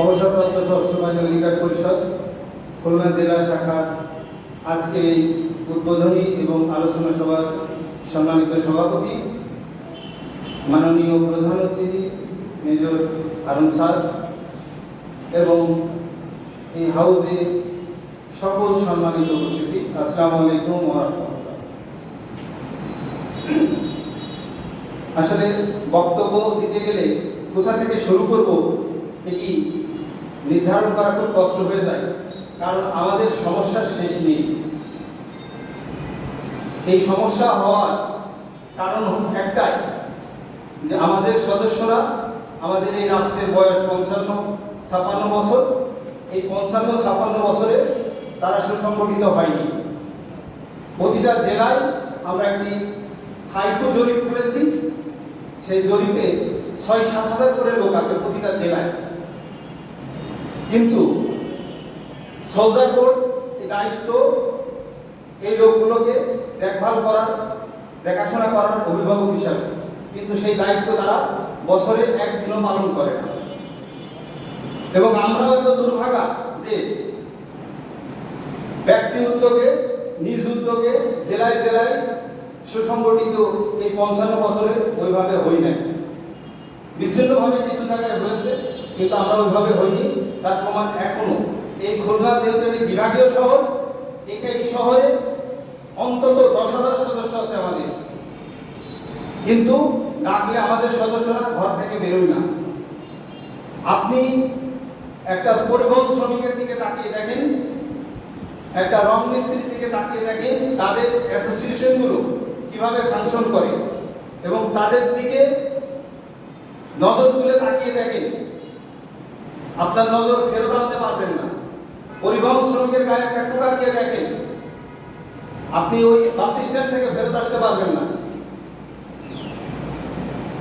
অবসরপ্রাপ্ত সহস্রবাণী অধিকার পরিষদ, খুলনা জেলা শাখা আজকে এই উদ্বোধনী এবং আলোচনা সভার সম্মানিত সভাপতি, মাননীয় প্রধান অতিথি, মেজর আরুন সাজ এবং এই হাউজে সকল সম্মানিত উপস্থিতি। আসসালামু আলাইকুম আসলে বক্তব্য দিতে গেলে কোথা থেকে শুরু করব এটি নির্ধারণ করা খুব কষ্ট হয়ে যায়, কারণ আমাদের সমস্যার শেষ নেই। এই সমস্যা হওয়ার কারণ একটাই, যে আমাদের সদস্যরা আমাদের এই রাষ্ট্রের বয়স পঞ্চান্ন, ছাপান্ন বছর, এই পঞ্চান্ন, ছাপান্ন বছরে তারা সুসংগঠিত হয়নি। প্রতিটা জেলায় আমরা একটি হাইকো জরিপ করেছি, সেই জরিপে ছয় সাত হাজার করে লোক আছে প্রতিটা জেলায়। কিন্তু সোলজার বোর্ড দায়িত্ব এই লোকগুলোকে দেখভাল করার, দেখাশোনা করার অভিভাবক হিসাবে। কিন্তু সেই দায়িত্ব তারা বছরে একদিনও পালন করে না। এবং আমরাও এত দুর্ভাগা যে ব্যক্তি উদ্যোগে, নিজ উদ্যোগে জেলায় জেলায় সুসংগঠিত এই পঞ্চান্ন বছরে ওইভাবে হই নাই। বিচ্ছিন্নভাবে কিছু জায়গায় হয়েছে কিন্তু আমরা ওইভাবে হইনি। তার প্রমাণ এখনও। এই খুলনা যেহেতু একটি বিভাগীয় শহর এই শহরে অন্তত দশ হাজার সদস্য আছে আমাদের। কিন্তু ডাকলে আমাদের সদস্যরা ঘর থেকে বেরোয় না। আপনি একটা পরিবহন শ্রমিকের দিকে তাকিয়ে দেখেন, একটা রং মিস্ত্রির দিকে তাকিয়ে দেখেন, তাদের অ্যাসোসিয়েশনগুলো কীভাবে ফাংশন করে এবং তাদের দিকে নজর তুলে তাকিয়ে দেখেন। আপনার নজর ফেরত আনতে পারবেন না। পরিবহন শ্রমিকের গায়ে একটা টোকা দিয়ে দেখেন। আপনি ওই বাস স্ট্যান্ড থেকে ফেরত আসতে পারবেন না।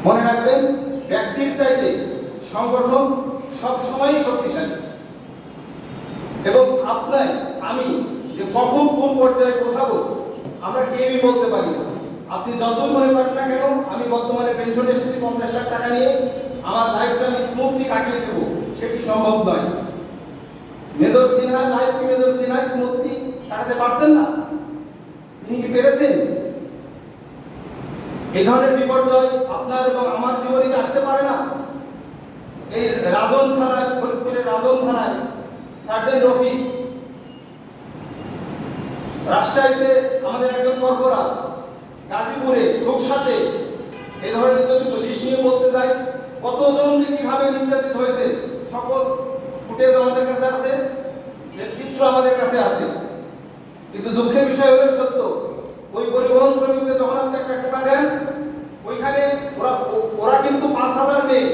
মনে রাখবেন, ব্যক্তির চাইতে সংগঠন সব সময়ই শক্তিশালী। এবং আপনার, আমি যে কখন কোন পর্যায়ে পৌঁছাবো, আমরা কেউই বলতে পারি না। আপনি যতই মনে করেন না কেন, আমি বর্তমানে পেনশন এসেছি পঞ্চাশ লাখ টাকা নিয়ে। আমার লাইফটা আমি স্মুথলি কাটিয়ে দেবো সেটি সম্ভব নয়? মেজর সিনহা লাইফ কি মেজর সিনহা? স্মুথলি কাটাতে পারতেন না। তিনি কি পেরেছেন? এই ধরনের বিপর্যয় আপনার এবং আমার জীবনে আসতে পারে না? এই রাজন থানায় ফরিদপুরের রাজন থানায় সার্জেন্ট রফি রাজশাহীতে আমাদের একজন কর্পোরা রূপসাতে এই ধরনের যদি লিস্ট নিয়ে বলতে যাই, কতজন যে কীভাবে নির্যাতিত হয়েছে, সকল ফুটেজ আমাদের কাছে আছে চিত্র আমাদের কাছে আছে। কিন্তু দুঃখের বিষয় হলো সত্য, ওই পরিবহন শ্রমিককে যখন আপনি একটা টোকা দেন, ওইখানে ওরা ওরা কিন্তু পাঁচ হাজার নেই।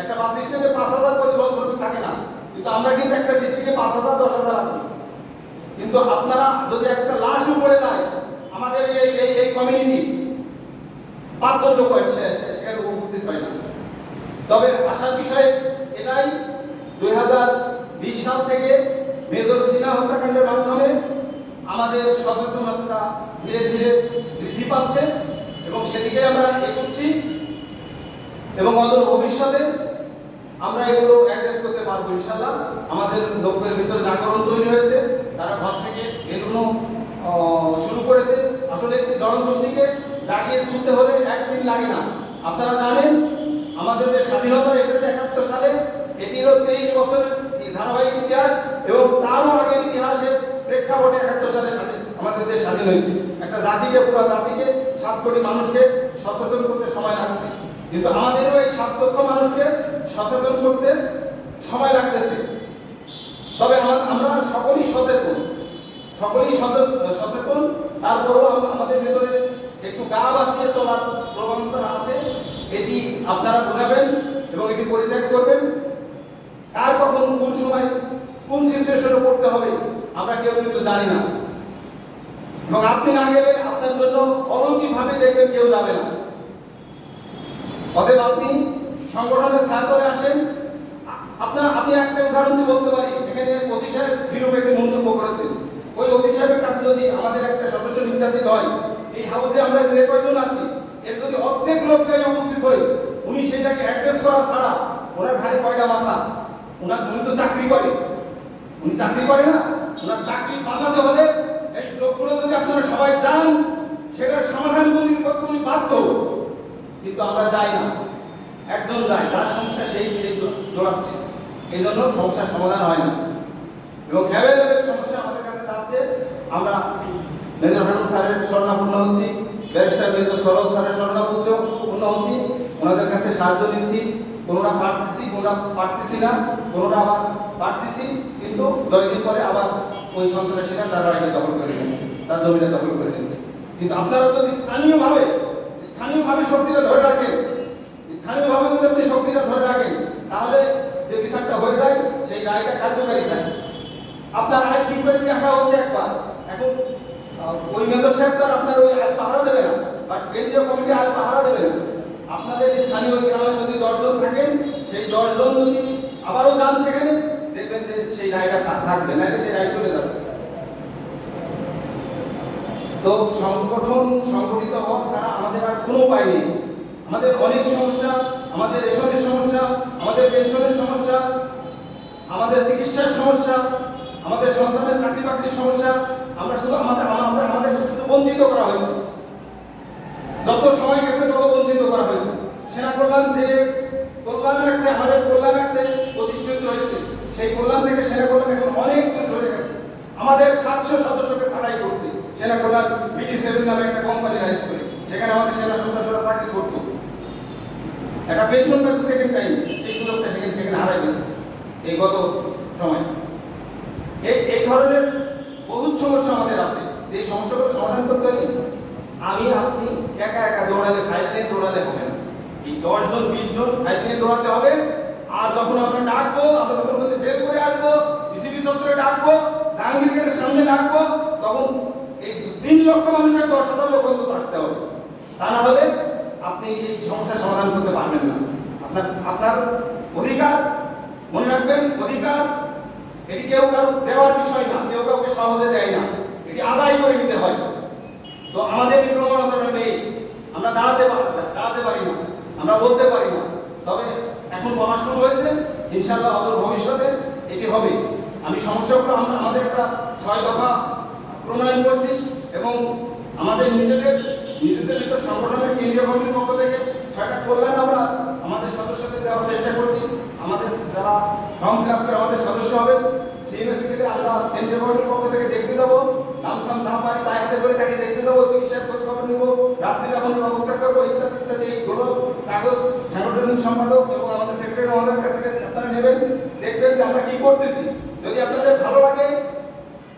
একটা বাস স্ট্যান্ডে পাঁচ হাজার পরিবহন শ্রমিক থাকে না। কিন্তু আমরা কিন্তু একটা ডিস্ট্রিক্টে পাঁচ হাজার, দশ হাজার আছি। কিন্তু আপনারা যদি একটা লাশ উপরে যায় আমাদের এই এই কমিউনিটি পাঁচজন লোক সেখানে উপস্থিত হয় না। তবে আসার বিষয় এটাই, দুই হাজার বিশ সাল থেকে মেজর সিনহা হত্যাকাণ্ডের মাধ্যমে আমাদের সচেতনতা ধীরে ধীরে বৃদ্ধি পাচ্ছে এবং সেদিকে আমরা এগোচ্ছি এবং অদূর ভবিষ্যতে আমরা এগুলো অ্যাড্রেস করতে পারব ইনশাল্লাহ আমাদের লোকের ভিতরে জাগরণ তৈরি হয়েছে, তারা ঘর থেকে বেরোনো শুরু করেছে। আসলে একটি জনগোষ্ঠীকে জাগিয়ে তুলতে হলে একদিন লাগে না। আপনারা জানেন, আমাদের যে স্বাধীনতা এসেছে একাত্তর সালে এটিরও তেইশ বছরের ধারাবাহিক ইতিহাস এবং তারও আগের ইতিহাসের প্রেক্ষাপটে একাত্তর সালে আমাদের দেশ স্বাধীন হয়েছে। একটা জাতিকে, পুরো জাতিকে, সাত কোটি মানুষকে সচেতন করতে সময় লাগছে। কিন্তু আমাদেরও এই সাত লক্ষ মানুষকে সচেতন করতে সময় লাগতেছে। তবে আমা- আমরা সকলেই সচেতন। সকলেই সচে- সচেতন। তারপরেও আম- আমাদের ভিতরে একটু গা বাঁচিয়ে চলার প্রবণতা আছে, এটি আপনারা বোঝাবেন এবং এটি পরিত্যাগ করবেন। কার কখন কোন সময় কোন সিচুয়েশনে পড়তে হবে, আমরা কেউ কিন্তু জানি না। এবং আপনি না গেলে আপনার জন্য অলৌকিকভাবে দেখবেন কেউ যাবে না। অতএব আপনি সংগঠনের সার্কলে আসেন। আপনার, আমি একটা উদাহরণ দিয়ে বলতে পারি। এখানে ওসি সাহেব বিরূপ একটি মন্তব্য করেছেন। ওই ওসি সাহেবের কাছে যদি আমাদের একটা সদস্য নির্যাতিত হয় এই হাউসে আমরা যে কয়জন আছি, এর যদি অর্ধেক লোক যাই উপস্থিত হই উনি সেটাকে অ্যাড্রেস করা ছাড়া ওনার ঘাড়ে কয়টা মাথা? ওনার উনি তো চাকরি করে। উনি চাকরি করে না? ওনার চাকরি বাঁচাতে হলে এই লোকগুলো যদি আপনারা সবাই যান, সেটার সমাধান করতে উনি বাধ্য। কিন্তু আমরা যাই না। একজন যায়, তার সমস্যা সেই সেই দৌড়াচ্ছে। এই জন্য সমস্যার সমাধান হয় না। এবং অ্যাভেলেবেল সমস্যা আমাদের কাছে যাচ্ছে। আমরা মেজর হারুন স্যারের স্বর্ণাপূর্ণ হচ্ছি, ব্যারিস্টার মেজর সরল স্যারের স্বর্ণাপূর্ণ পূর্ণ হচ্ছি, ওনাদের কাছে সাহায্য নিচ্ছি। কোনোটা পারতেছি কোনোটা পারতেছি না, কোনোটা আবার পারতেছি, কিন্তু দশ দিন পরে আবার ওই সন্ত্রাসীরা তার বাড়িটা দখল করে নিচ্ছে তার জমিটা দখল করে নিচ্ছে কিন্তু আপনারা যদি স্থানীয়ভাবে স্থানীয়ভাবে শক্তিটা ধরে রাখেন, স্থানীয়ভাবে যদি আপনি শক্তিটা ধরে রাখেন, তাহলে যে বিচারটা হয়ে যায়, সেই রায়টা কার্যকারী থাকে আপনার আয় ঠিক করে আসা হচ্ছে একবার। এখন ওই মেজর সাহেব তো আপনার ওই আয় পাহারা দেবে না। বা কেন্দ্রীয় কমিটি আয় পাহারা দেবে না। আপনাদের স্থানীয় গ্রামে যদি দশজন থাকেন, সেই দশজন যদি আবারও যান সেখানে, দেখবেন যে সেই রায়টা থাকবে না সেই রায় চলে যাচ্ছে। তো সংগঠন সংগঠিত হওয়া ছাড়া আমাদের আর কোনো উপায় নেই। আমাদের অনেক সমস্যা, আমাদের রেশনের সমস্যা, আমাদের পেনশনের সমস্যা, আমাদের চিকিৎসার সমস্যা, আমাদের সন্তানের চাকরি বাকরির সমস্যা আমরা শুধু আমাদের আমাদের আমাদের শুধু বঞ্চিত করা হয়েছে। যত সময় গেছে, তত বঞ্চিত করা হয়েছে। সেনা কল্যাণ যে কল্যাণ রাখতে আমাদের কল্যাণ রাখতে প্রতিষ্ঠিত হয়েছে, সেই কল্যাণ থেকে সেনা কল্যাণ এখন অনেক সরে গেছে। আমাদের সাতশো সদস্যকে ছাড়াই করছে। সেনা কল্যাণ বিডি সেভেন নামে একটা কোম্পানি রাইজ করে। সেখানে আমাদের সেনা সদস্যরা চাকরি করতো, একটা পেনশন পেতো সেকেন্ড টাইম সেই সুযোগটা সেখানে সেখানে হারাই গেছে এই গত সময়। এই এই ধরনের বহুত সমস্যা আমাদের আছে। এই সমস্যাগুলো সমাধান করতে হলে আমি আপনি একা একা দৌড়ালে ফাইল নিয়ে হবে। না এই দশ জন, বিশ জন ফাইল দৌড়াতে হবে, আর যখন আমরা ডাকবো, আমরা যখন বের করে আসব বিসিবি চত্বরে ডাকবো, জাহাঙ্গীরকে সামনে ডাকবো, তখন এই তিন লক্ষ মানুষের দশ হাজার লোক অন্তত থাকতে হবে। তা না হলে আপনি এই সমস্যার সমাধান করতে পারবেন না। আপনার আপনার অধিকার, মনে রাখবেন, অধিকার এটি কেউ কারও দেওয়ার বিষয় না, কেউ কাউকে সহজে দেয় না। এটি আদায় করে নিতে হয়। তো আমাদের এই প্রবণতাটা নেই। আমরা দাঁড়াতে দাঁড়াতে আমরা বলতে পারি না। তবে এখন বলা শুরু হয়েছে, ইনশাআল্লাহ অদূর ভবিষ্যতে এটি হবে। আমি সমস্যাগুলো আমরা আমাদের একটা ছয় দফা প্রণয়ন করছি এবং আমাদের নিজেদের নিজেদের ভিতর সংগঠনের কেন্দ্রীয় কমিটির পক্ষ থেকে ছয়টা কল্যাণ আমরা আমাদের সদস্যদের দেওয়ার চেষ্টা করছি। আমাদের যারা ফর্ম ফিল আপ করে আমাদের সদস্য হবে সিএমএসি থেকে আমরা কেন্দ্রীয় কমিটির পক্ষ থেকে দেখতে যাব। নামসাম যা পারি তাই হাতে করে তাকে দেখতে যাব, চিকিৎসার খোঁজ খবর নিব, রাত্রি যাপনের ব্যবস্থা করব, ইত্যাদি ইত্যাদি কাগজ, সাংগঠনিক সম্পাদক এবং আমাদের সেক্রেটারি মহোদয়ের কাছ থেকে আপনারা নেবেন। দেখবেন যে আমরা কি করতেছি। যদি আপনাদের ভালো লাগে,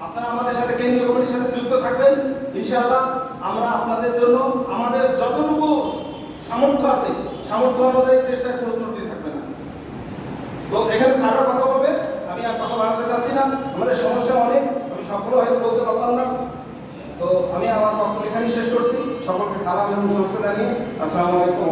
আপনারা আমাদের সাথে কেন্দ্রীয় কমিটির সাথে যুক্ত থাকবেন। ইনশাআল্লাহ আমরা আপনাদের জন্য আমাদের যতটুকু সামর্থ্য আছে, সামর্থ্য অনুযায়ী চেষ্টা কোনো ত্রুটি থাকবে না। তো এখানে সারা কথা বলবে, আমি আর কথা বাড়াতে চাচ্ছি না। আমাদের সমস্যা অনেক, আমি সকলে হয়তো বলতে পারলাম না। তো আমি আমার বক্তব্য এখানে শেষ করছি। সকলকে সালাম এবং শুভেচ্ছা জানিয়ে আসসালামু আলাইকুম